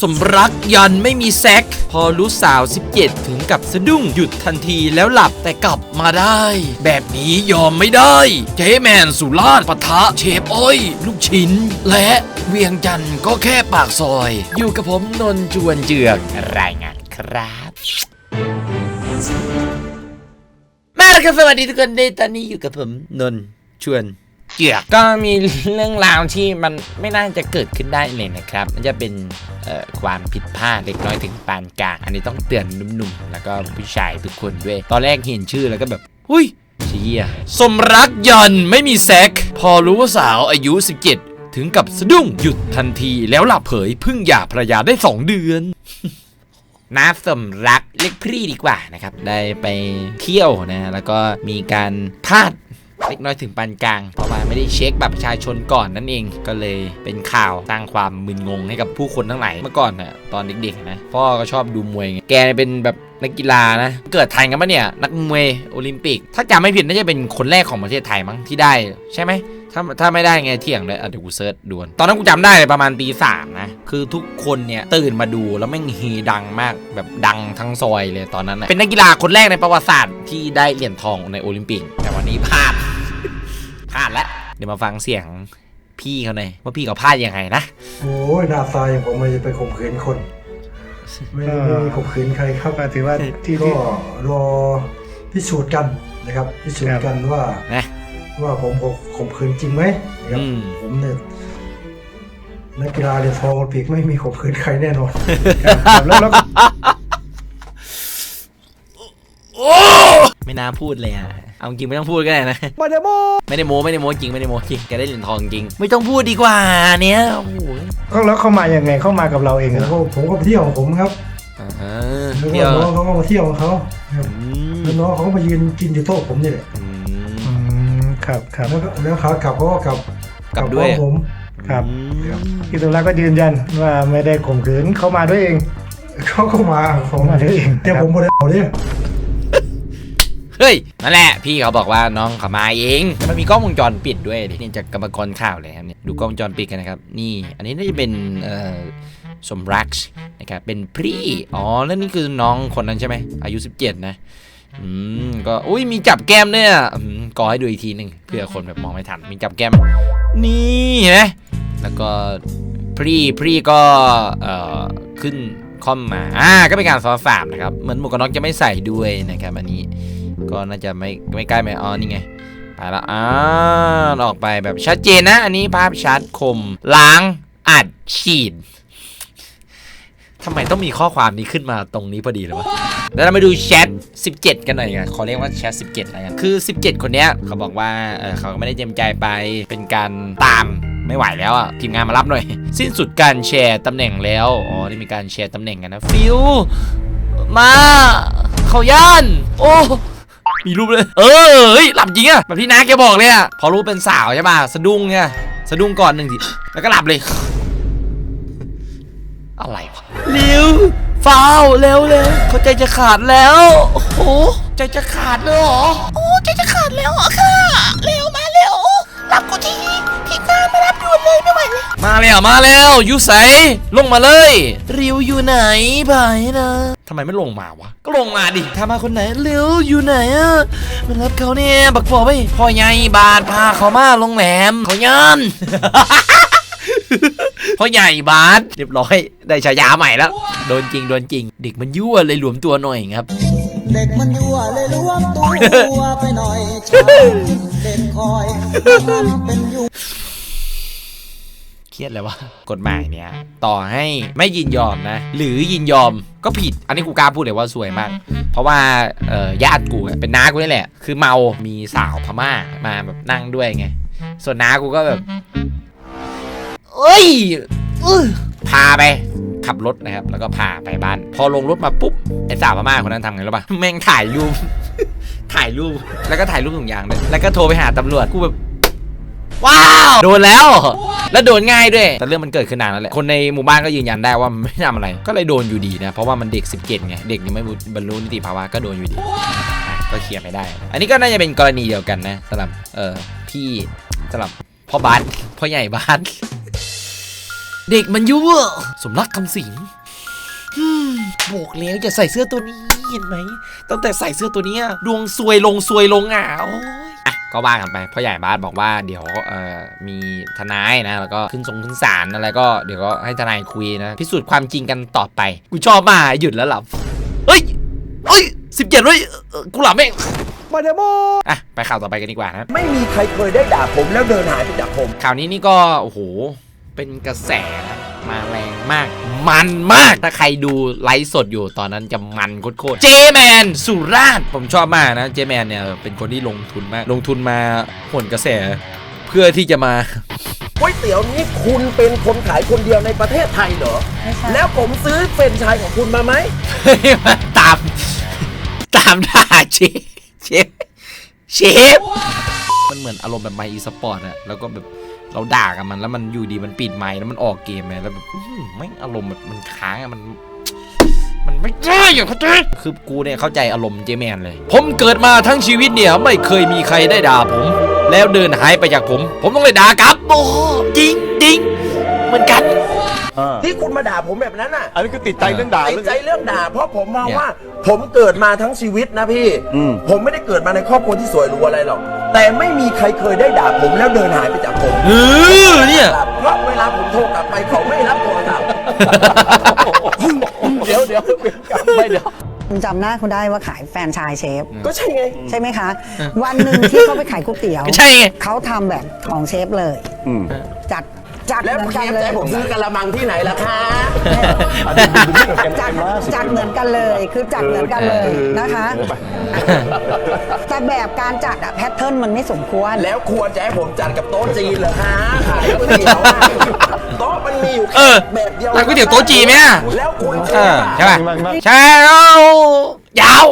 สมรักยันไม่มีแซก พอรู้สาว 17 ถึงกับสะดุ้งหยุดทันทีแล้วหลับแต่กลับมาได้ แบบนี้ยอมไม่ได้ เจแมนสุราษฎร์ปะทะเชฟอ้อย ลูกชิ้น และเวียงจันทร์ก็แค่ปากซอย อยู่กับผมนนท์จวนเจือกรายงานครับมาแล้วครับสวัสดีทุกคนในตอนนี้อยู่กับผมนนท์ชวน เจือกก็มีเรื่องราวที่มันไม่น่าจะเกิดขึ้นได้เลยนะครับ มันจะเป็นเอ่อความผิดพลาดเล็กน้อยถึงปานกลาง อันนี้ต้องเตือนหนุ่มๆ แล้วก็ผู้ชายทุกคนด้วย ตอนแรกเห็นชื่อแล้วก็แบบหุ้ยเชี่ยสมรักยันไม่มีแซก พอรู้ว่าสาวอายุ 17 ถึงกับสะดุ้งหยุดทันทีแล้วหลับเผยเพิ่งหย่าภรรยาได้ 2 เดือนน้าสมรักเรียกพรี่ดีกว่านะครับ ได้ไปเที่ยวนะ แล้วก็มีการพลาด เล็กน้อยถึงปานกลางเพราะว่าไม่ได้เช็คบัตรประชาชนก่อนนั่นเองก็เลยเป็นข่าวสร้างความมึนงงให้กับผู้คนทั้งหลายเมื่อก่อนน่ะตอนเด็กๆนะพ่อก็ชอบดูมวยไงแกเป็นแบบ นักกีฬานะ เกิดทันกันปะเนี่ย นักมวยโอลิมปิก ถ้าจำไม่ผิดน่าจะเป็นคนแรกของประเทศไทยมั้งที่ได้ ใช่ไหมถ้าถ้าไม่ได้ไงเที่ยงเลยเดี๋ยวกูเซิร์ชด่วน ตอนนั้นกูจำได้เลยประมาณตีสามนะ คือทุกคนเนี่ยตื่นมาดูแล้วแม่งเฮดังมากแบบดังทั้งซอยเลยตอนนั้นนะเป็นนักกีฬาคนแรกในประวัติศาสตร์ที่ได้เหรียญทองในโอลิมปิก แต่วันนี้พลาดพลาดแล้วเดี๋ยวมาฟังเสียงพี่เขาหน่อยว่าพี่เขาพลาดยังไงนะ โอ้ยหน้าตาอย่างผมมันจะไปข่มขืนคน ไม่ได้ไม่มีข่มขืนใครครับก็ถือว่าที่ก็ที่รอพิสูจน์กันนะครับ พิสูจน์กันว่านะว่าผมข่มขืนจริงไหมนะครับอืมผมเนี่ยนักกีฬาเหรียญทองโอลิมปิกไม่มีข่มขืนใครแน่นอนครับแล้วแล้ว ไม่น่าพูดเลยอะเอาจริงไม่ต้องพูดก็ได้นะมาเดโมไม่ได้โม้ไม่ได้โม้จริงไม่ได้โม้จริงแกได้เหรียญทองจริง ไม่ต้องพูดดีกว่าเนี้ยโอ้โหก็แล้วเข้ามายังไงเข้ามากับเราเองผมเหรอก็ผมก็ไปเที่ยวของผมครับอ่าฮะแล้วเดี๋ก็ยวน้องเขาก็มาเที่ยวของเขาครับอืมแล้วน้องเขาก็มายืนกินอยู่โต๊ะผมนี่แหละอืมอืมครับครับแล้วก็แล้วขากลับเขาก็กลับกลับด้วยพร้อมผมครับอืมพี่ตุลาก็ยืนยันว่าไม่ได้ข่มขืนเข้ามาด้วยเองเขาก็มาผเข้ามมาด้วยเองแต่ผมไม่ได้เอาเนี่ยเฮ้ย นั่นแหละพี่เขาบอกว่าน้องเขามาเองมันมีกล้องวงจรปิดด้วยดินี่จากกรรมกรข่าวเลยครับเนี่ยดูกล้องวงจรปิดกันนะครับ นี่อันนี้น่าจะเป็นเอ่อสมรักษ์นะครับเป็นพรีอ๋อแล้วนี่คือน้องคนนั้นใช่ไหมอายุ 17 นะอืมก็อุ้ยมีจับแก้มด้วยอ่อืมกอให้ดูอีกทีหนึ่งเพื่อคนแบบมองไม่ทันมีจับแก้ม นี่เห็นไหมแล้วก็พรีพรีก็เอ่อขึ้นคอมมาอ่าก็เป็นการซ้อนสามนะครับเหมือนหมวกกันน็อกจะไม่ใส่ด้วยนะครับอันนี้ ก็น่าจะไม่ไม่ใกล้ไม่อ๋อนี่ไงไปละอ่าออกไปแบบชัดเจนนะ อันนี้ภาพชัดคมล้างอัดฉีดทำไมต้องมีข้อความนี้ขึ้นมาตรงนี้พอดีเลยวะแล้วเรามาดูแชท 17 กันหน่อยกันขอเรียกว่าแชท 17อะไรกัน คือ 17 คนเนี้ยเขาบอกว่าเออเขาก็ไม่ได้เต็มใจไป เป็นการตามไม่ไหวแล้วอะ ทีมงานมารับหน่อย สิ้นสุดการแชร์ตำแหน่งแล้ว อ๋อ นี่มีการแชร์ตำแหน่งกันนะ ฟิว มา เขาย่าน โอ้ มีรูปเลย เออเฮ้ยหลับจริงอะแบบที่น้าแกบอกเลยอะพอรู้เป็นสาวใช่ป่ะสะดุ้งเนี่ยสะดุ้งก่อนหนึ่งทีแล้วก็หลับเลย อะไรวะเร็วฟ้าวเร็วเร็วเขาใจจะขาดแล้ว โอ้โหใจจะขาดเลยเหรอโอ้ใจจะขาดแล้วอะค่ะเร็วมา เลยไม่ไหวแล้วมาแล้วมาแล้วยู่ใสลงมาเลย ริวอยู่ไหนบายนะทำไมไม่ลงมาวะ ก็ลงมาดิถ้ามาคนไหนริวอยู่ไหนอะมารับเขาเนี่ยบักบอกไปพ่อใหญ่บาทพาเขามาโรงแรมเขายันพ่อใหญ่บาทเรียบร้อย ได้ฉายาใหม่แล้ว โดนจริงโดนจริง เด็กมันยั่วเลยหลวมตัวหน่อยครับ เด็กมันยั่วเลยรวมตัวไปหน่อยเด็กคอยมันเป็นยุ รียดเลยวะกฎหมายเนี่ยต่อให้ไม่ยินยอมนะ หรือยินยอมก็ผิด อันนี้กูกล้าพูดเลยว่าสวยมาก เพราะว่าเอ่อญาติกูอะเป็นน้ากูนี่แหละ คือเมา มีสาวพม่ามาแบบนั่งด้วยไง ส่วนน้ากูก็แบบเอ้ยอื้อพาไปขับรถนะครับ แล้วก็พาไปบ้าน พอลงรถมาปุ๊บไอ้สาวพม่าคนนั้นทำไงรู้ป่ะแม่งถ่ายรูปถ่ายรูปแล้วก็ถ่ายรูปถุงยางด้วยแล้วก็โทรไปหาตำรวจกูแบบ ว้าวโดนแล้ว แล้วโดนง่ายด้วย แต่เรื่องมันเกิดขึ้นนานแล้วแหละคนในหมู่บ้านก็ยืนยันได้ว่ามันไม่ทำอะไร ก็เลยโดนอยู่ดีนะ เพราะว่ามันเด็ก 17ไงเด็กยังไม่บรรลุนิติภาวะก็โดนอยู่ดีอะก็เคลียร์ไม่ได้ อันนี้ก็น่าจะเป็นกรณีเดียวกันนะสำหรับเออพี่สำหรับพ่อบาสพ่อใหญ่บาสเด็กมันยั่วสมรักคำสิงอืมบอกแล้วอย่าใส่เสื้อตัวนี้เห็นไหมตั้งแต่ใส่เสื้อตัวเนี้ยดวงซวยลงซวยลงอะโอ้ยอะ ก็ว่ากันไปพ่อใหญ่บ้านบอกว่าเดี๋ยวเอ่อมีทนายนะแล้วก็ขึ้นทรงขึ้นศาลอะไรก็เดี๋ยวก็ให้ทนายคุยนะพิสูจน์ความจริงกันต่อไป กูชอบมากหยุดแล้วหลับเฮ้ยเฮ้ยสิบเจ็ดเฮ้ยเอ่อกูหลับเองมาเดโมอะไปข่าวต่อไปกันดีกว่านะไม่มีใครเคยได้ด่าผมแล้วเดินหายไปจากผมข่าวนี้นี่ก็โอ้โหเป็นกระแสนะ มาแรงมาก มันมาก ถ้าใครดูไลฟ์สดอยู่ตอนนั้นจะมันโคตรๆเจแมนสุราษฎร์ผมชอบมากนะเจแมนเนี่ยเป็นคนที่ลงทุนมาก ลงทุนมาหนกระแส เพื่อที่จะมาก๋วยเตี๋ยวนี้คุณเป็นคนขายคนเดียวในประเทศไทยเหรอแล้วผมซื้อเฟรนไชายของคุณมาไหม ตาม ตามด่าเชฟเชฟเชฟมันเหมือนอารมณ์แบบไมอีสปอร์ตอะแล้วก็แบบ เราด่ากับมันแล้วมันอยู่ดีมันปิดไมค์แล้วมันออกเกมไงแล้วแบบไม่อารมณ์มันค้างอะมัน มันไม่ได้อย่างเข้าใจคือกูเนี่ยเข้าใจอารมณ์เจแมนเลย ผมเกิดมาทั้งชีวิตเนี่ยไม่เคยมีใครได้ด่าผม แล้วเดินหายไปจากผม ผมต้องเลยด่ากลับโอ้จริงจริงเหมือนกัน ที่คุณมาด่าผมแบบนั้นอะอันนี้คือติดใจเรื่องด่าติดเรื่อง ใจเรื่องด่า เพราะผมมองเนี่ยว่าผมเกิดมาทั้งชีวิตนะพี่ อืม ผมไม่ได้เกิดมาในครอบครัวที่สวยหรูอะไรหรอก แต่ไม่มีใครเคยได้ด่าผมแล้วเดินหายไปจากผม เออเนี่ย เพราะเวลาผมโทรกลับไปเขาไม่รับโทรศัพท์ เดี๋ยวเดี๋ยวไม่เดี๋ยว คุณจำหน้าคุณได้ว่าขายแฟรนไชายเชฟ ก็ใช่ไง ใช่ไหมคะ วันหนึ่งที่เขาไปขายก๋วยเตี๋ยวก็ใช่ไง เขาทำแบบของเชฟเลย อืม จัด จัดแล้วเหมือนเคกันฟเลจะยให้ผมซื้อกะละมังที่ไหนล่ะคะ จัดจัดเหมือนกันเลยคือจัดเหมือนกันเลยนะคะ แต่แบบการจัดอะแพทเทิร์นมันไม่สมควร แล้วควรจะให้ผมจัดกับโต๊ะจีนเหรอคะขายก๋วยเตี๋ยวอะโต๊ะมันมีอยู่เอแค่อแบบเดียวร้านก๋วยเตี๋ยวโต๊ะจีนไหมอะ แล้วคุณเออใช่ป่ะมากมากใช่แล้วยาว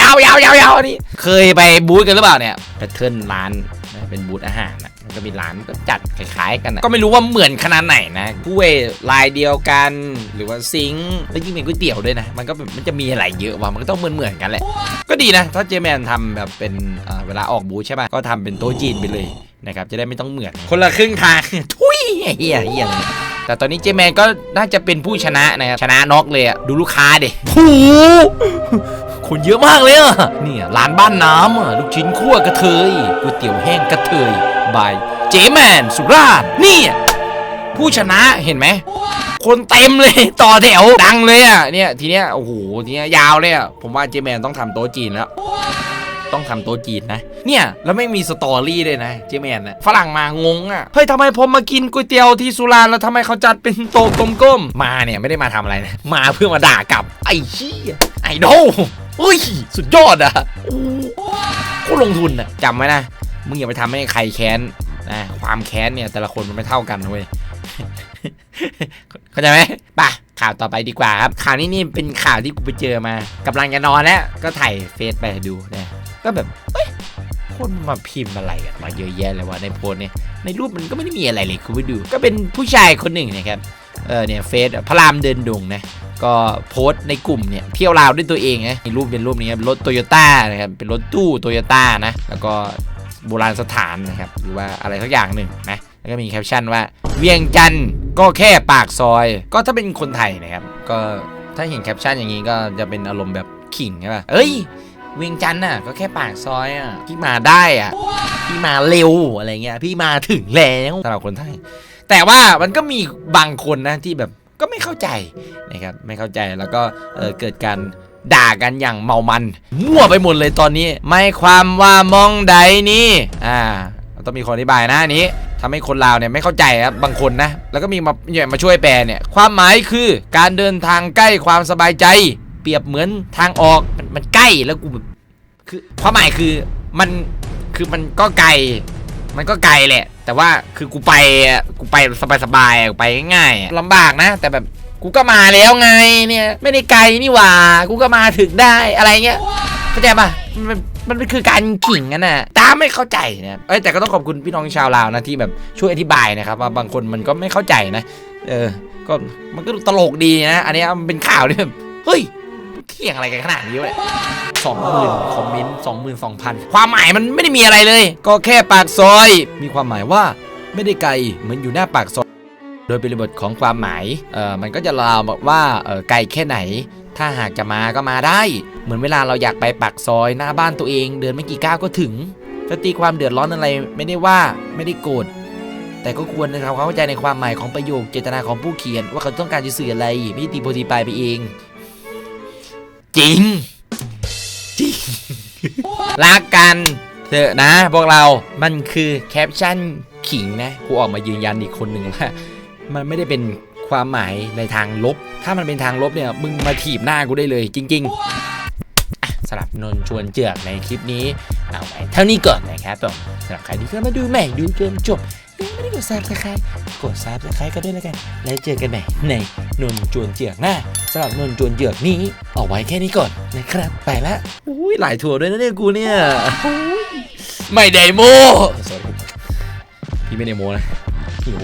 ยาวยาวยาวยาวอันนี้เคยไปบูธกันหรือเปล่าเนี่ยแพทเทิร์นร้านนะเป็นบูธอาหารนะ มันก็มีร้านก็จัดคล้ายๆกันนะก็ไม่รู้ว่าเหมือนขนาดไหนนะถ้วยลายเดียวกันหรือว่าซิงค์แล้วยิ่งเป็นก๋วยเตี๋ยวด้วยนะ มันก็แบบมันจะมีอะไรเยอะว่ะมันก็ต้องเหมือนๆกันแหละ ก็ดีนะ ถ้าเจแมนทำแบบเป็นเอ่อเวลาออกบูธใช่ป่ะก็ทำเป็นโต๊ะจีนไปเลยนะครับจะได้ไม่ต้องเหมือน คนละครึ่งทาง ทุยเฮียเฮียเลยแต่ตอนนี้เจแมนก็น่าจะเป็นผู้ชนะนะครับชนะน็อกเลยอะดูลูกค้าดิโอ้โห คนเยอะมากเลยอะเนี่ยร้านบ้านน้ำอะลูกชิ้นคั่วกระเทยก๋วยเตี๋ยวแห้งกระเทยบายเจแมนสุราษฎร์นี่ผู้ชนะเห็นไหม คนเต็มเลย ต่อแถวดังเลยอะเนี่ยทีเนี้ยโอ้โหทีเนี้ยยาวเลยอะผมว่าเจแมนต้องทำโต๊ะจีนแล้ว ต้องทำโต๊ะจีนนะ เนี่ย แล้วไม่มีสตอรี่เลยนะเจแมนนะฝรั่งมางงอะเฮ้ยทำไมผมมากินก๋วยเตี๋ยวที่สุราษแล้วทำไมเขาจัดเป็นโต๊ะกลมๆมาเนี่ยไม่ได้มาทำอะไรนะมาเพื่อมาด่ากลับไอ้เชี่ยไอ้โด เฮ้ย สุดยอดอะโอ้โหลงทุนอะจำไว้นะ มึงอย่าไปทำให้ใครแค้นนะความแค้นเนี่ยแต่ละคนมันไม่เท่ากันเว้ยเข้าใจไหมป่ะข่าวต่อไปดีกว่าครับ ข่าวนี้นี่เป็นข่าวที่กูไปเจอมากำลังจะนอนแล้ว ก็ถ่ายเฟซไปดูนี่ยก็แบบเอ้ยคนมาพิมพ์อะไรกันมาเยอะแยะเลยว่าในโพสเนี่ยในรูปมันก็ไม่ได้มีอะไรเลยคุณไปดู ก็เป็นผู้ชายคนหนึ่งนะครับเออเนี่ยเฟซพระรามเดินดงนะ ก็โพสต์ในกลุ่มเนี่ยเที่ยวราวด้วยตัวเองนะในรูปเป็นรูปนี้ครับรถโตโยต้านะครับเป็นรถตู้โตโยต้านะแล้วก็โบราณสถานนะครับหรือว่าอะไรสักอย่างหนึ่งนะแล้วก็มีแคปชั่นว่าเวียงจันทร์ก็แค่ปากซอย ก็ถ้าเป็นคนไทยนะครับก็ถ้าเห็นแคปชั่นอย่างนี้ก็จะเป็นอารมณ์แบบขิงใช่ป่ะเอ้ยเวียงจันทร์น่ะก็แค่ปากซอยอะพี่มาได้อะพี่มาเร็วอะไรเงี้ยพี่มาถึงแล้วสำหรับคนไทย แต่ว่ามันก็มีบางคนนะที่แบบ ก็ไม่เข้าใจนะครับไม่เข้าใจแล้วก็เเกิดการด่ากันอย่างเมามัน มั่วไปหมดเลยตอนนี้ ไม่ความว่ามองใดนี่อ่าต้องมีคนอธิบายนะนี้ทำให้คนลาวเนี่ยไม่เข้าใจครับบางคนนะ แล้วก็มีมาเนี่ยมาช่วยแปลเนี่ย ความหมายคือการเดินทางใกล้ความสบายใจ เปรียบเหมือนทางออกมันมันใกล้แล้วกูแบบคือความหมายคือมันคือมันก็ไกล มันก็ไกลแหละ แต่ว่าคือกูไปกูไปสบายๆอะกูไปง่ายๆลำบากนะ แต่แบบกูก็มาแล้วไงเนี่ย ไม่ได้ไกลนี่หว่า กูก็มาถึงได้อะไรเงี้ยเข้าใจปะมันมันมันคือการขิงกันน่ะตามไม่เข้าใจนะเอ้แต่ก็ต้องขอบคุณพี่น้องชาวลาวนะที่แบบช่วยอธิบายนะครับว่าบางคนมันก็ไม่เข้าใจนะ เออ ก็มันก็ตลกดีนะ อันนี้มันเป็นข่าวที่แบบเฮ้ย เที่ยงอะไรกันขนาดนี้วะเนี่ยสองหมื่นคอมเมนต์สองหมื่นสองพันความหมายมันไม่ได้มีอะไรเลย ก็แค่ปากซอย มีความหมายว่าไม่ได้ไกลเหมือนอยู่หน้าปากซอย โดยบริบทของความหมายเออมันก็จะราวบอกว่าเออไกลแค่ไหน ถ้าหากจะมาก็มาได้ เหมือนเวลาเราอยากไปปักซอยหน้าบ้านตัวเอง เดินไม่กี่ก้าวก็ถึงจะตีความเดือดร้อนอะไรไม่ได้ว่าไม่ได้โกรธแต่ก็ควรนะครับเข้าใจในความหมายของประโยคเจตนาของผู้เขียน ว่าเขาต้องการจะสื่ออะไรไม่ได้ตีโพตีปลายไปเอง จริง จริง รักกันเถอะนะ พวกเรา มันคือแคปชั่นขิงนะ กูออกมายืนยันอีกคนหนึ่งว่า มันไม่ได้เป็นความหมายในทางลบ ถ้ามันเป็นทางลบเนี่ย มึงมาถีบหน้ากูได้เลย จริง ๆอะสำหรับนนท์ชวนเจือกในคลิปนี้ เอาไว้เท่านี้ก่อนนะครับผมสำหรับใครที่เข้ามาดูใหม่ดูจนจบยังไม่ได้กดซับสไครต์กดซับสไครต์ก็ด้วยแล้วกัน แล้วเจอกันใหม่ในนนท์จวนเจือกหน้า สำหรับนนท์จวนเจือกนี้เอาไว้แค่นี้ก่อนนะครับ ไปละอุ้ยหลายถั่วด้วยนะเนี่ยกูเนี่ยอุ๊ยไม่ได้โม Sorry พี่ไม่ได้โมนะหิว